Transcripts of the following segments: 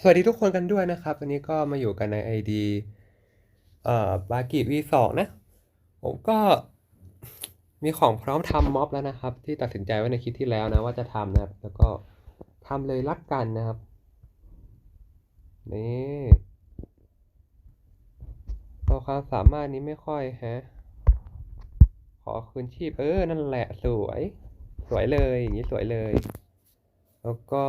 สวัสดีทุกคนกันด้วยนะครับ วันนี้ก็มาอยู่กันใน ID เอ่อบากิ V2 นะ ผมก็มีของพร้อมทำม็อบแล้วนะครับ ที่ตัดสินใจไว้ในคลิปที่แล้วนะ ว่าจะทำนะครับ แล้วก็ทำเลยลักกันนะครับ นี่พอความสามารถนี้ไม่ค่อยฮะ ขอคืนชีพ เออ นั่นแหละสวย สวยเลย อย่างนี้สวยเลย แล้วก็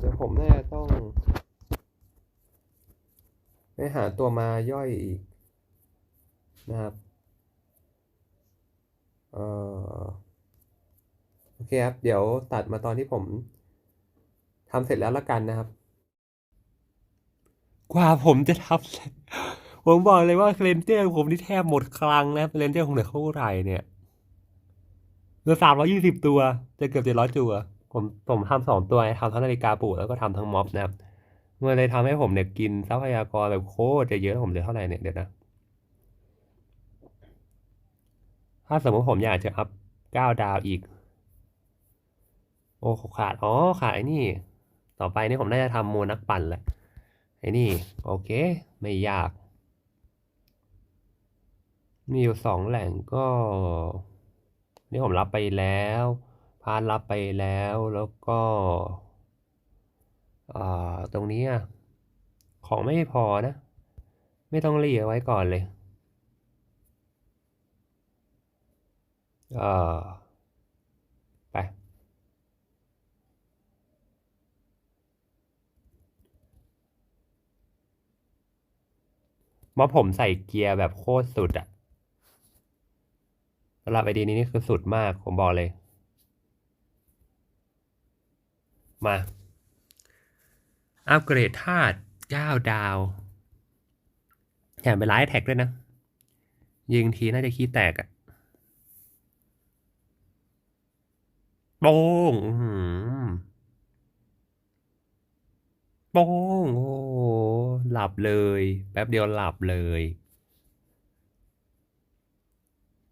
เดี๋ยวผมน่าจะต้อง ไปหาตัวมาย่อยอีกนะครับ เอ่อ โอเคครับ เดี๋ยวตัดมาตอนที่ผมทำเสร็จแล้วละกันนะครับ กว่าผมจะทำเสร็จ ผมบอกเลยว่าเรนเจอร์ผมนี่แทบหมดคลังนะครับเรนเจอร์คงเหลือเท่าไหร่เนี่ยเหลือสามร้อยี่สิบตัว จะเกือบเจ็ดร้อยตัว ผมผมทำสองตัวทำทั้งนาฬิกาปลุกแล้วก็ทำทั้งม็อบนะครับมันเลยทำให้ผมเนี่ยกินทรัพยากรแบบโคตรจะเยอะผมเหลือเท่าไหร่เนี่ยเดี๋ยวนะ ถ้าสมมติผมอยากจะอัพเก้าดาวอีก โอ้ขาด อ๋อ ขาดไอ้นี่ ต่อไปนี่ผมน่าจะทำโมนักปั่นแหละ ไอ้นี่ โอเค ไม่ยาก มีอยู่สองแหล่งก็ นี่ผมรับไปแล้ว พานรับไปแล้วแล้วก็ตรงนี้ของไม่พอนะ ไม่ต้องรีเอาไว้ก่อนเลยเออไป มอผมใส่เกียร์แบบโคตรสุดอะสำหรับไอดีนี้นี่คือสุดมาก ผมบอกเลย มา อัปเกรดธาตุ9ดาวแถมเป็นไลท์แท็กด้วยนะ ยิงทีน่าจะขี้แตกอะโป้งโป้งโอ้โหลับเลย แป๊บเดียวหลับเลย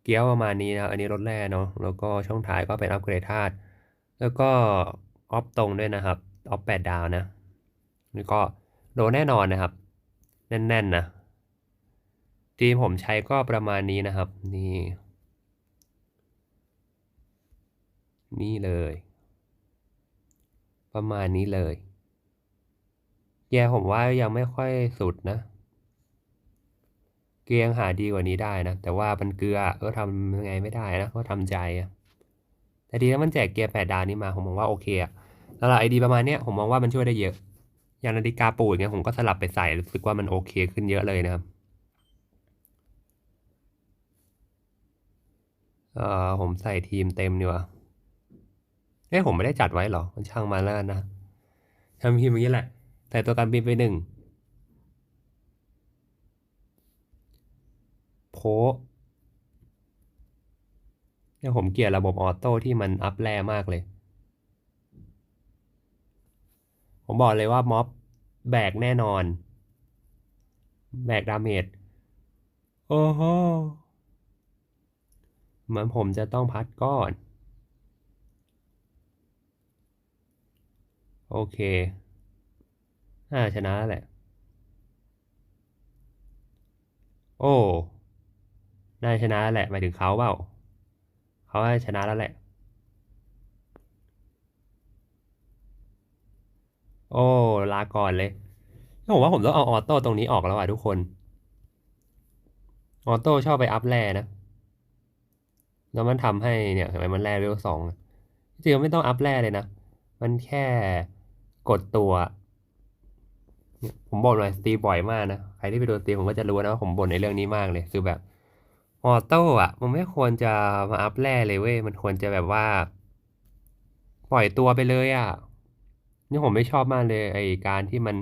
เกี๊ยวประมาณนี้นะอันนี้รถแร่เนาะแล้วก็ช่องท้ายก็เป็นอัปเกรดธาตุแล้วก็ ออฟตรงด้วยนะครับออฟแปดดาวนะนี่ก็โดนแน่นอนนะครับ แน่นๆนะทีมผมใช้ก็ประมาณนี้นะครับ นี่ นี่เลย ประมาณนี้เลย แย่ผมว่ายังไม่ค่อยสุดนะ เกียงหาดีกว่านี้ได้นะ แต่ว่ามันเกลือก็ทำยังไงไม่ได้นะ ก็ทำใจอะ แต่ดีแล้มันแจกเกียร์แปดดาวนี้มาผมมองว่าโอเคอะแล้วไอดีประมาณเนี้ยผมมองว่ามันช่วยได้เยอะ อย่างนาฬิกาปูอย่างเงี้ยผมก็สลับไปใส่รู้สึกว่ามันโอเคขึ้นเยอะเลยนะครับเอ่อผมใส่ทีมเต็มดีกว่าเอ้ผมไม่ได้จัดไว้หรอ มันช่างมาแล้วนะทำทีมอย่างนี้แหละ ใส่ตัวการบินไปหนึ่งโพ เนี่ยผมเกลียดระบบออโต้ที่มันอัพแร่มากเลย ผมบอกเลยว่าม็อบแบกแน่นอน แบกดาเมจ โอ้โหเหมือนผมจะต้องพัดก้อน โอเคน่าชนะแล้วแหละ โอ้น่าชนะแล้วแหละหมายถึงเขาเปล่า เขาชนะแล้วแหละ โอ้ ลาก่อนเลยผมว่าผมต้องเอาออโต้ตรงนี้ออกแล้วอะทุกคน ออโต้ชอบไปอัพแร่นะ แล้วมันทำให้เนี่ยเห็นไหมมันแร่เวลสองจริงๆไม่ต้องอัพแร่เลยนะ มันแค่กดตัวผมบ่นเลยสตีบ่อยมากนะ ใครที่ไปดูสตีผมก็จะรู้นะว่าผมบ่นในเรื่องนี้มากเลย คือแบบ ออโต้อะมันไม่ควรจะมาอัพแร่เลยเว้ย มันควรจะแบบว่า ปล่อยตัวไปเลยอะนี่ผมไม่ชอบมากเลยไอการที่มัน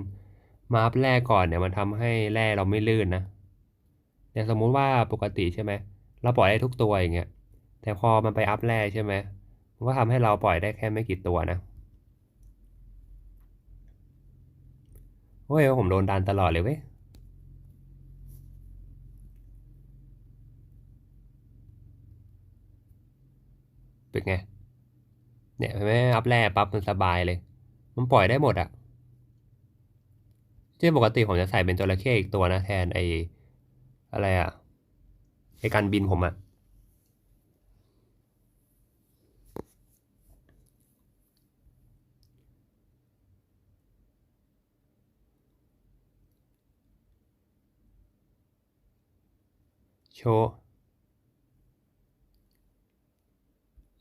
มาอัพแร่ก่อนเนี่ย มันทำให้แร่เราไม่ลื่นนะแต่สมมุติว่าปกติใช่ไหมเราปล่อยได้ทุกตัวอย่างเงี้ย แต่พอมันไปอัพแร่ใช่ไหมมันก็ทำให้เราปล่อยได้แค่ไม่กี่ตัวนะโอ้ยผมโดนดันตลอดเลยเว้ย เป็นไง เนี่ยไหมอัพแร่ปั๊บมันสบายเลย มันปล่อยได้หมดอะที่ปกติผมจะใส่เป็นจระเข้อีกตัวนะแทนไออะไรอะไอการบินผมอะโชว์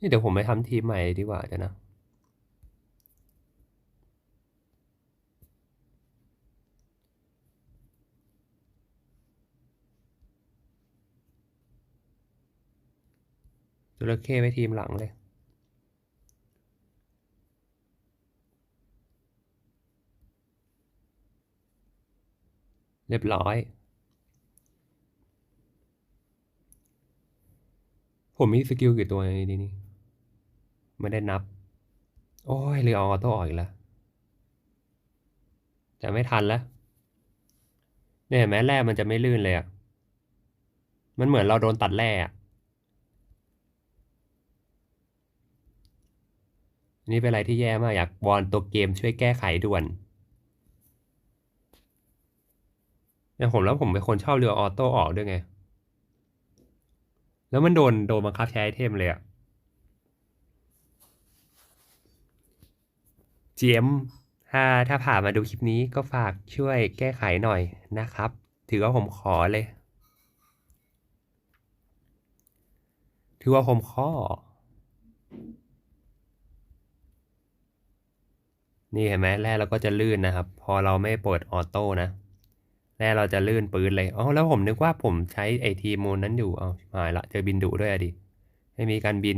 นี่เดี๋ยวผมไปทำทีมใหม่ดีกว่าเดี๋ยวนะจระเข้ไว้ทีมหลังเลยเรียบร้อย ผมมีสกิลกี่ตัวในนี้นี่ ไม่ได้นับ โอ้ยเรือออโต้ออกอีกแล้ว แต่ไม่ทันแล้ว เนี่ยเห็นไหมแร่มันจะไม่ลื่นเลยอะมันเหมือนเราโดนตัดแร่อะนี่เป็นอะไรที่แย่มาก อยากวอนตัวเกมช่วยแก้ไขด่วนอย่างผมแล้วผมเป็นคนชอบเรือออโต้ออกด้วยไง แล้วมันโดนโดนบังคับใช้ไอเทมเลยอะ GM ถ้าถ้าผ่านมาดูคลิปนี้ก็ฝากช่วยแก้ไขหน่อยนะครับ ถือว่าผมขอเลย ถือว่าผมขอ นี่เห็นไหมแร่เราก็จะลื่นนะครับ พอเราไม่เปิดออโต้นะแร่เราจะลื่นปืนเลยอ๋อแล้วผมนึกว่าผมใช้ไอทีโมนนั้นอยู่เอาหายละเจอบินดุด้วยอะดิไม่มีการบิน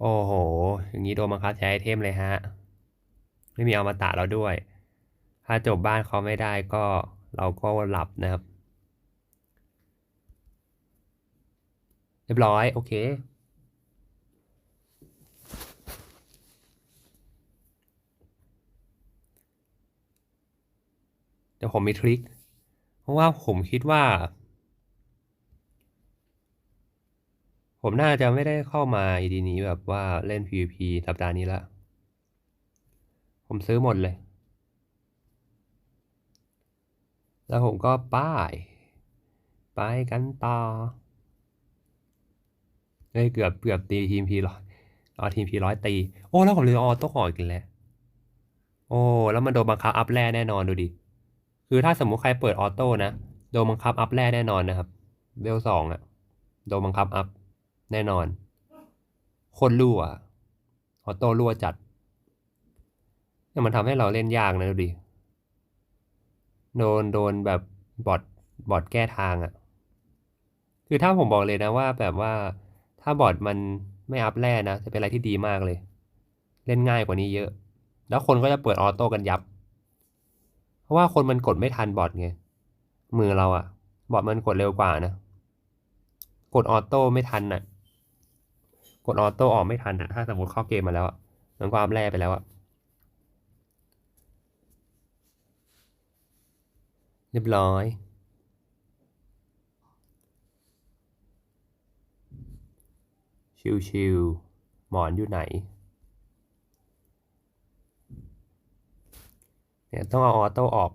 โอ้โห อย่างนี้โดนบังคับใช้ไอเทมเลยฮะ ไม่มีอมตะเราด้วย ถ้าจบบ้านเขาไม่ได้ก็เราก็หลับนะครับ เรียบร้อย โอเค เดี๋ยวผมมีทริค เพราะว่าผมคิดว่า ผมน่าจะไม่ได้เข้ามาอีดีนี้แบบว่าเล่น PVP สัปดาห์นี้ละ ผมซื้อหมดเลย แล้วผมก็ป้าย ไปกันต่อเฮ้ยเกือบเกือบตีทีมพีร้อยเอาทีมพีร้อยตี โอ้ แล้วผมเรือออโต้ออกอีกแล้ว โอ้ แล้วมันโดนบังคับอัพแร่แน่นอนดูดิ คือถ้าสมมุติใครเปิดออโต้นะ โดนบังคับอัพแร่แน่นอนนะครับเวลสองอะโดนบังคับอัพ แน่นอน คนรั่วออโต้รั่วจัดเนี่ยมันทำให้เราเล่นยากนะดูดิ โดนโดนแบบบอทบอทแก้ทางอะ่ะ คือถ้าผมบอกเลยนะว่าแบบว่าถ้าบอทมันไม่อัพแร่นะ จะเป็นอะไรที่ดีมากเลย เล่นง่ายกว่านี้เยอะ แล้วคนก็จะเปิดออโต้กันยับ เพราะว่าคนมันกดไม่ทันบอทไง มือเราอะบอทมันกดเร็วกว่านะ กดออโต้ไม่ทันน่ะ ดออโต้ออกไม่ทันอะถ้าสมมติเข้าเกมมาแล้วอะมันก็อัพแร่ไปแล้วอะเรียบร้อยชิวๆหมอนอยู่ไหนเนี่ยต้องเอาออโต้ออก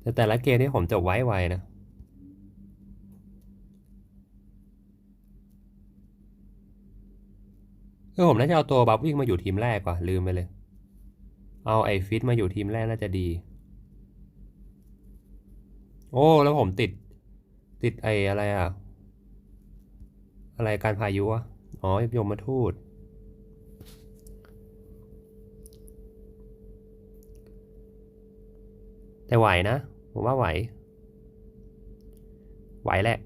แต่แต่ละเกมที่ผมจบไว้ไวนะ คือผมน่าจะเอาตัวบัฟวิ่งมาอยู่ทีมแรกกว่าลืมไปเลย เอาไอฟิตมาอยู่ทีมแรกน่าจะดี โอ้แล้วผมติด ติดไออะไรอะอะไรการพายุอะอ๋อยมมาทูตแต่ไหวนะ ผมว่าไหว ไหวแหละ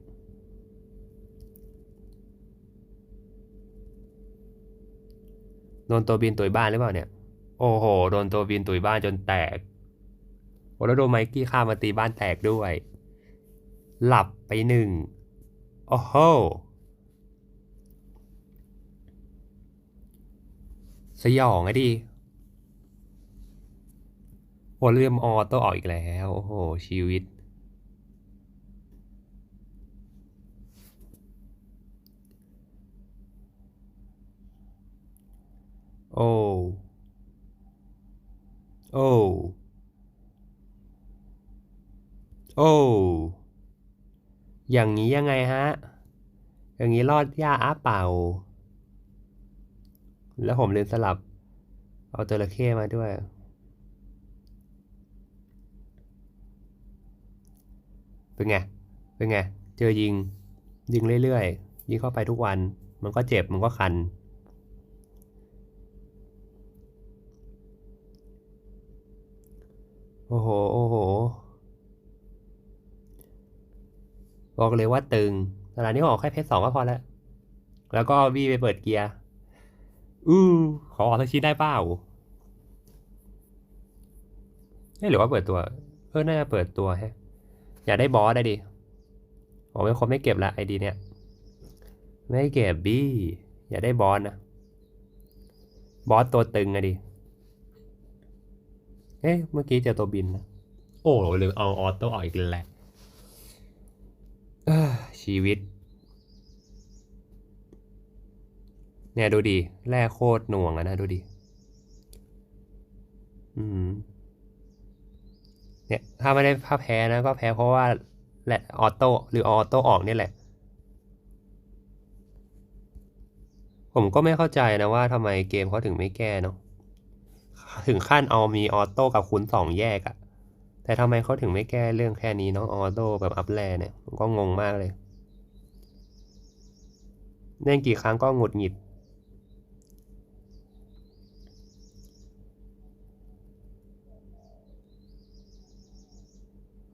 โดนตัวบินตุยบ้านหรือเปล่าเนี่ย โอ้โห โดนตัวบินตุยบ้านจนแตก โอ้แล้วโดนไมกี้ฆ่ามาตีบ้านแตกด้วย หลับไปหนึ่ง โอ้โห สยองอะดิโอ้เรื่มออโต้ออกอีกแล้ว โอ้โห ชีวิต โอโอโออย่างนี้ยังไงฮะ อย่างนี้รอดย่าอ้าเป่า แล้วผมลืมสลับ เอาจระเข้มาด้วย เป็นไง เป็นไง เจอยิง ยิงเรื่อยๆ ยิงเข้าไปทุกวัน มันก็เจ็บ มันก็คัน โอ้โห โอ้โห บอกเลยว่าตึงตลาดนี้ออกแค่เพชรสองก็พอแล้ว แล้วก็วี่ไปเปิดเกียร์ อู้ขอออกสักชิ้นได้เปล่าเอ้ยหรือว่าเปิดตัว เออ น่าจะเปิดตัวแฮะ อยากได้บอสได้ดิผมเป็นคนไม่เก็บละไอดีเนี่ย ไม่เก็บบี้ อยากได้บอสนะ บอสตัวตึงอะดิ เอ๊ะ เมื่อกี้เจอตัวบินนะ โอ้ลืมเอาออโต้ออกอีกแล้วแหละเอ้อชีวิต เนี่ยดูดิแร่โคตรหน่วงอะนะดูดิอืมเนี่ย ถ้าไม่ได้ถ้าแพ้นะก็แพ้เพราะว่าแหละออโต้หรือออโต้ออกเนี่ยแหละ ผมก็ไม่เข้าใจนะว่าทำไมเกมเขาถึงไม่แก้เนาะ ถึงขั้นเอามีออโต้กับคูณสองแยกอะแต่ทำไมเขาถึงไม่แก้เรื่องแค่นี้เนาะออโต้แบบอัพแลเนี่ยก็งงมากเลยเล่นกี่ครั้งก็หงุดหงิด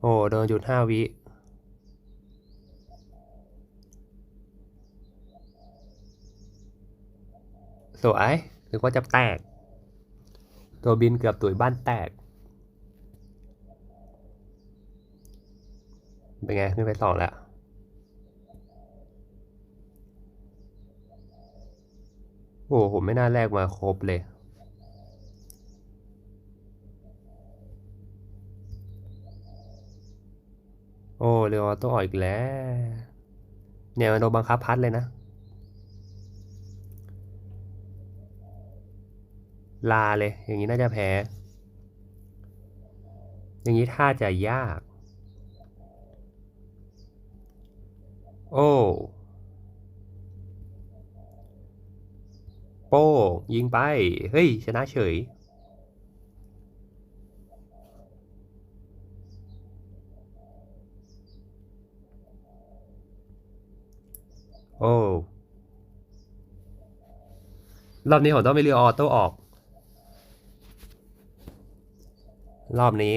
โอ้โดนจุดห้าวิสวยนึกว่าจะแตก ตัวบินเกือบตุยบ้านแตก เป็นไง ขึ้นไปสองแล้ว โอ้ผมไม่น่าแลกมาครบเลยโอ้เรือออโต้ออกอีกแล้ว เนี่ยมันโดนบังคับพัดเลยนะ ลาเลย อย่างนี้น่าจะแพ้ อย่างนี้ท่าจะยาก โอ้โป้งยิงไป เฮ้ย ชนะเฉย โอ้รอบนี้ผมต้องไปเรือออโต้ออก รอบนี้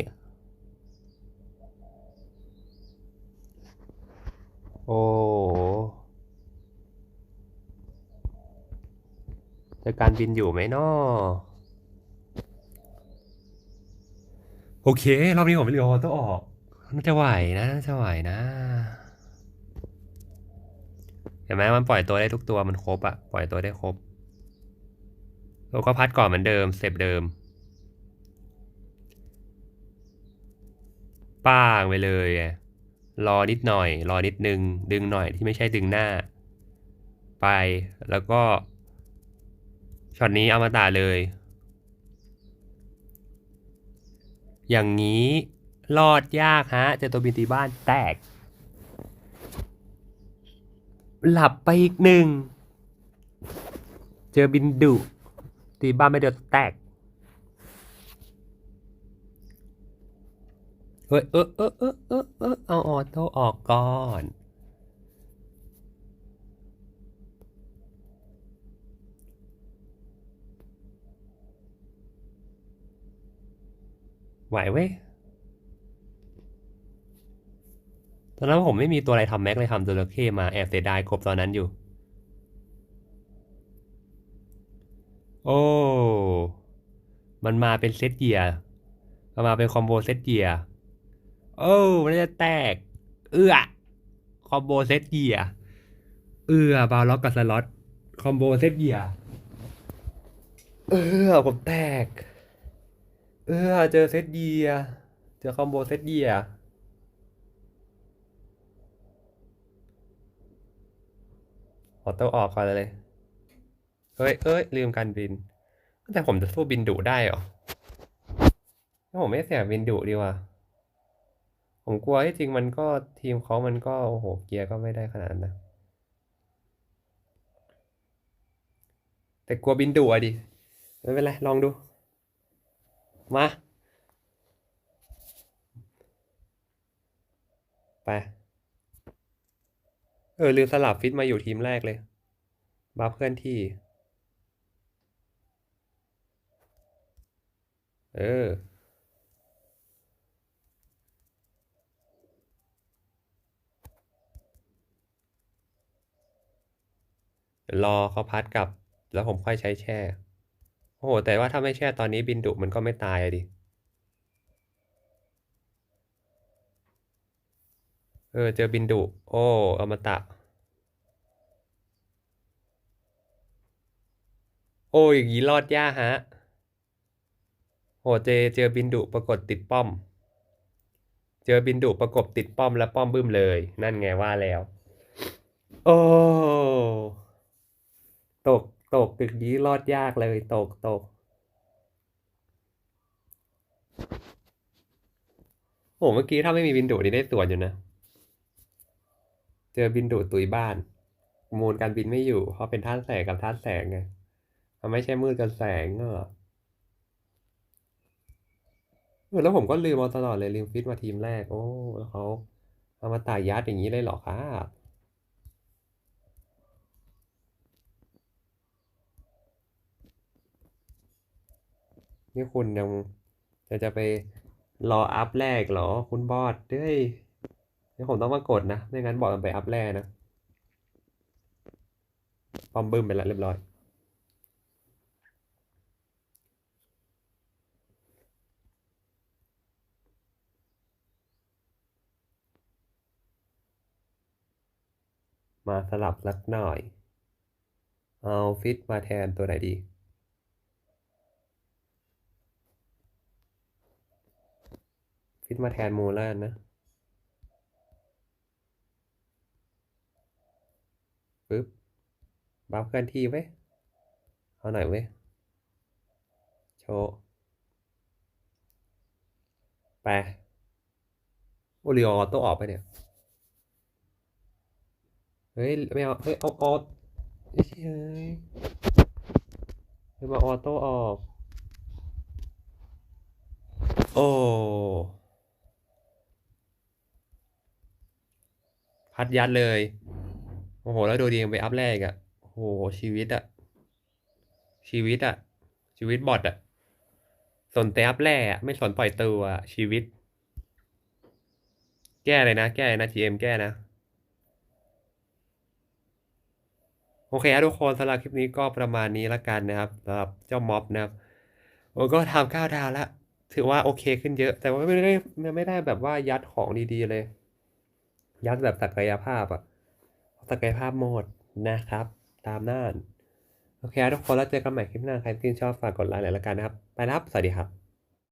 โอ้จะการบินอยู่ไหมนาะโอเค รอบนี้ผมไปเรือออโต้องออกน่าจะไหวนะน่าจะไหวนะ เห็นไหมมันปล่อยตัวได้ทุกตัวมันครบอะปล่อยตัวได้ครบเราก็พัดก่อนเหมือนเดิมเต็ปเดิม ป้างไปเลยรอนิดหน่อย รอนิดนึง ดึงหน่อยที่ไม่ใช่ดึงหน้า ไปแล้วก็ช็อตนี้เอามาตาเลย อย่างนี้รอดยากฮะ เจอตัวบินตีบ้านแตก หลับไปอีกหนึ่ง เจอบินดุ ตีบ้านไม่เดียวแตก เฮ้ยเออเออเออเออเออเอาออโต้ออกก่อน ไหวเว้ยตอนนั้นผมไม่มีตัวอะไรทำแม็กเลยทำจระเข้มาแอบเสียดายกบตอนนั้นอยู่ โอ้ มันมาเป็นเซตเกียร์มันมาเป็นคอมโบเซตเกียร์ โอ้มันจะแตก เอื้อคอมโบเซตเกียเอื้อบาล็อกกับสล็อตคอมโบเซตเกียร์เออผมแตก เออเจอเซตเกียเจอคอมโบเซตเกียออโต้ออกก่อนเลยเฮ้ยเอ้ยลืมการบิน แต่ผมจะสู้บินดุได้เหรอถ้ผมไม่เสียบินดุดีกว่า ผมกลัวที่จริงมันก็ทีมเขามันก็โอ้โหเกียร์ก็ไม่ได้ขนาดนั้นนะแต่กลัวบินดุอะดิไม่เป็นไรลองดู มา ไป เออลืมสลับฟิตมาอยู่ทีมแรกเลย บัฟเคลื่อนที่ เออ เดี๋ยว รอเขาพัดกลับ แล้วผมค่อยใช้แช่ โอ้โห แต่ว่าถ้าไม่แช่ตอนนี้บินดุมันก็ไม่ตายดิ เออ เจอบินดุ โอ้อมตะ โอ้อย่างนี้รอดยากฮะ โหเจเจอบินดุปรากฏติดป้อม เจอบินดุประกบติดป้อมแล้วป้อมบึ้มเลย นั่นไงว่าแล้ว โอ้ ตกตกตึกนี้รอดยากเลย ตกตก โอ้เมื่อกี้ถ้าไม่มีบินดุนี่ได้ส่วนอยู่นะ เจอบินดุตุยบ้าน มูลการบินไม่อยู่ เพราะเป็นธาตุแสงกับธาตุแสงไงมันไม่ใช่มืดกับแสงเนอะเออแล้วผมก็ลืมมาตลอดเลยลืมฟิตมาทีมแรก โอ้ แล้วเขาเอามาตายยัดอย่างนี้เลยเหรอครับ นี่คุณยังจะจะไปรออัพแรกเหรอ คุณบอสเฮ้ยนี่ผมต้องมากดนะ ไม่งั้นบอกมันไปอัพแรกนะปอมบึ้มไปแล้วเรียบร้อย มาสลับสักหน่อย เอาฟิตมาแทนตัวไหนดี ฟิตมาแทนโมูล่านะปึ๊บบัฟเคลื่อนที่ไว้เอาหน่อยเว้โชว์ไปโอริออโต้ออกไปเนี่ย เฮ้ย ไม่เอา เฮ้ย เอาออเฮ้ยเฮ้ยเฮ้ยมาออโต้ออก โอ้ พัดยัดเลย โอ้โห แล้วดูดียังไปอัพแรกอะโอ้โห ชีวิตอะชีวิตอะชีวิตบอทอะสนแต่อัพแรกอะไม่สนปล่อยตัวอะชีวิต แก้เลยนะ แก้เลยนะ GM แก้นะ โอเคครับทุกคนสำหรับคลิปนี้ก็ประมาณนี้ละกันนะครับสำหรับเจ้าม็อบนะครับผมก็ทำก้าวดาวแล้วถือว่าโอเคขึ้นเยอะ แต่ว่าไม่ได้ไม่ได้แบบว่ายัดของดีๆเลย ยักษ์แบบศักยภาพอะศักยภาพหมดนะครับ ตามน่าน โอเคทุกคนแล้วเจอกันใหม่คลิปหน้า ใครที่ชอบฝากกดไลค์หน่อยละกันนะครับ ไปแล้วครับ สวัสดีครับ